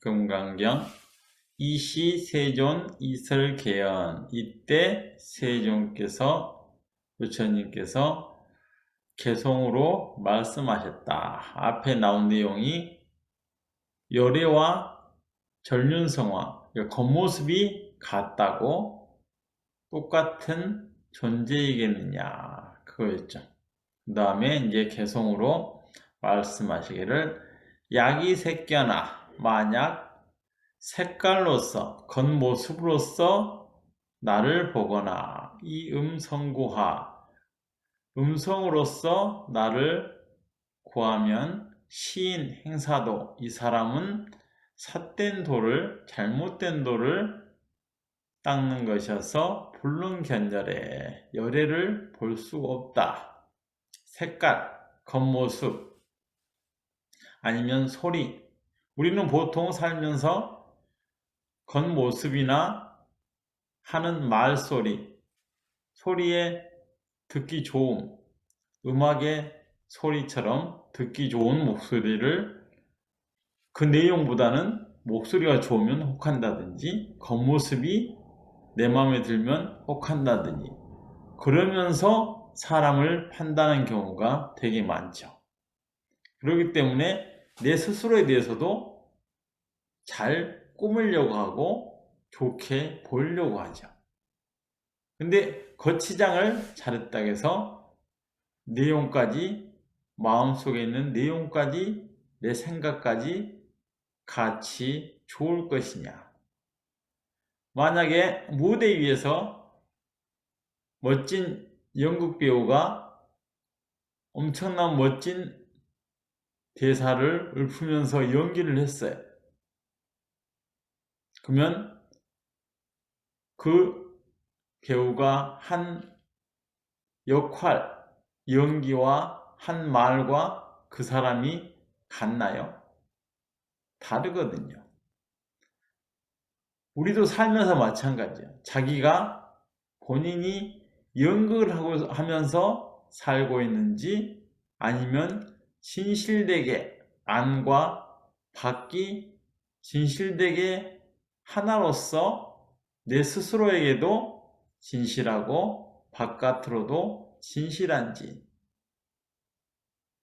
금강경 이시 세존 이설개연 이때 세존께서 부처님께서 개성으로 말씀하셨다. 앞에 나온 내용이 열애와 전륜성화 그러니까 겉모습이 같다고 똑같은 존재이겠느냐 그거였죠. 그 다음에 이제 개성으로 말씀하시기를 약이 새겨나 만약 색깔로서 겉모습으로서 나를 보거나 이 음성구하 음성으로서 나를 구하면 시인 행사도 이 사람은 삿된 돌을 잘못된 돌을 닦는 것이어서 불능견열에 열애를 볼 수가 없다. 색깔, 겉모습, 아니면 소리. 우리는 보통 살면서 겉모습이나 하는 말소리, 소리에 듣기 좋음, 음악의 소리처럼 듣기 좋은 목소리를 그 내용보다는 목소리가 좋으면 혹한다든지 겉모습이 내 마음에 들면 혹한다든지 그러면서 사람을 판단하는 경우가 되게 많죠. 그렇기 때문에 내 스스로에 대해서도 잘 꾸밀려고 하고 좋게 보이려고 하죠. 근데 거치장을 잘했다고 해서 내용까지 마음속에 있는 내용까지 내 생각까지 같이 좋을 것이냐. 만약에 무대 위에서 멋진 연극 배우가 엄청난 멋진 대사를 읊으면서 연기를 했어요. 그러면 그 배우가 한 역할, 연기와 한 말과 그 사람이 같나요? 다르거든요. 우리도 살면서 마찬가지예요. 자기가 본인이 연극을 하고 하면서 살고 있는지 아니면 진실되게 안과 밖이 진실되게 하나로서 내 스스로에게도 진실하고 바깥으로도 진실한지.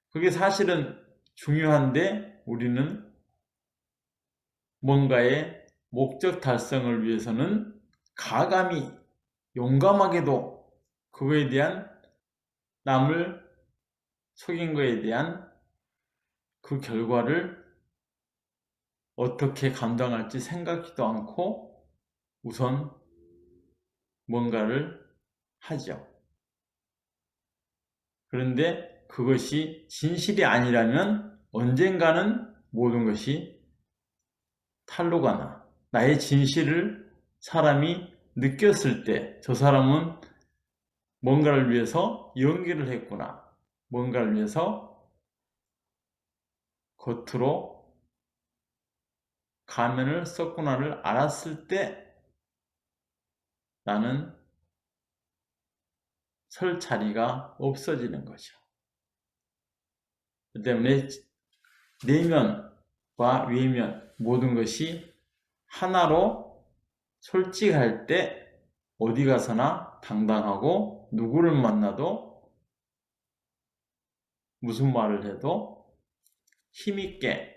그게 사실은 중요한데 우리는 뭔가의 목적 달성을 위해서는 가감히 용감하게도 그거에 대한 남을 속인 거에 대한 그 결과를 어떻게 감당할지 생각지도 않고 우선 뭔가를 하죠. 그런데 그것이 진실이 아니라면 언젠가는 모든 것이 탈로가 나. 나의 진실을 사람이 느꼈을 때 저 사람은 뭔가를 위해서 연기를 했구나. 뭔가를 위해서 겉으로 가면을 썼구나를 알았을 때 나는 설 자리가 없어지는 거죠. 그 때문에 내면과 외면 모든 것이 하나로 솔직할 때 어디 가서나 당당하고 누구를 만나도 무슨 말을 해도 힘있게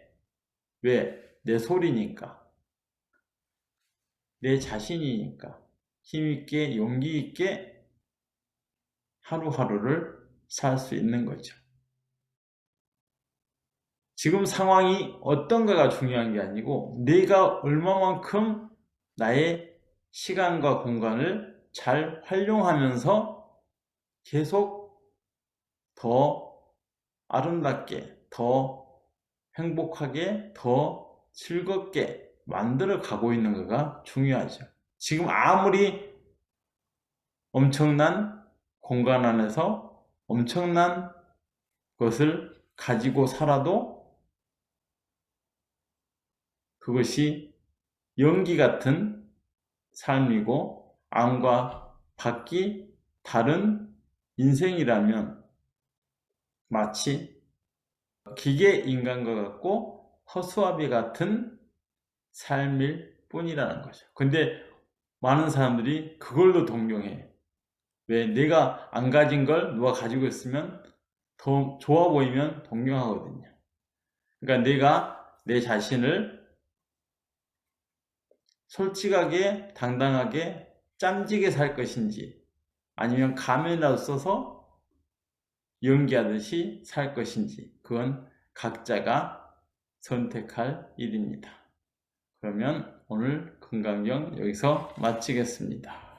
왜? 내 소리니까 내 자신이니까 힘있게 용기있게 하루하루를 살 수 있는 거죠. 지금 상황이 어떤가가 중요한 게 아니고 내가 얼마만큼 나의 시간과 공간을 잘 활용하면서 계속 더 아름답게, 더 행복하게, 더 즐겁게 만들어 가고 있는 거가 중요하죠. 지금 아무리 엄청난 공간 안에서 엄청난 것을 가지고 살아도 그것이 연기 같은 삶이고 안과 밖이 다른 인생이라면 마치 기계 인간과 같고 허수아비 같은 삶일 뿐이라는 거죠. 근데 많은 사람들이 그걸로 동경해. 왜? 내가 안 가진 걸 누가 가지고 있으면 더 좋아 보이면 동경하거든요. 그러니까 내가 내 자신을 솔직하게, 당당하게, 짬지게 살 것인지, 아니면 가면이라도 써서 연기하듯이 살 것인지, 그건 각자가 선택할 일입니다. 그러면 오늘 건강경 여기서 마치겠습니다.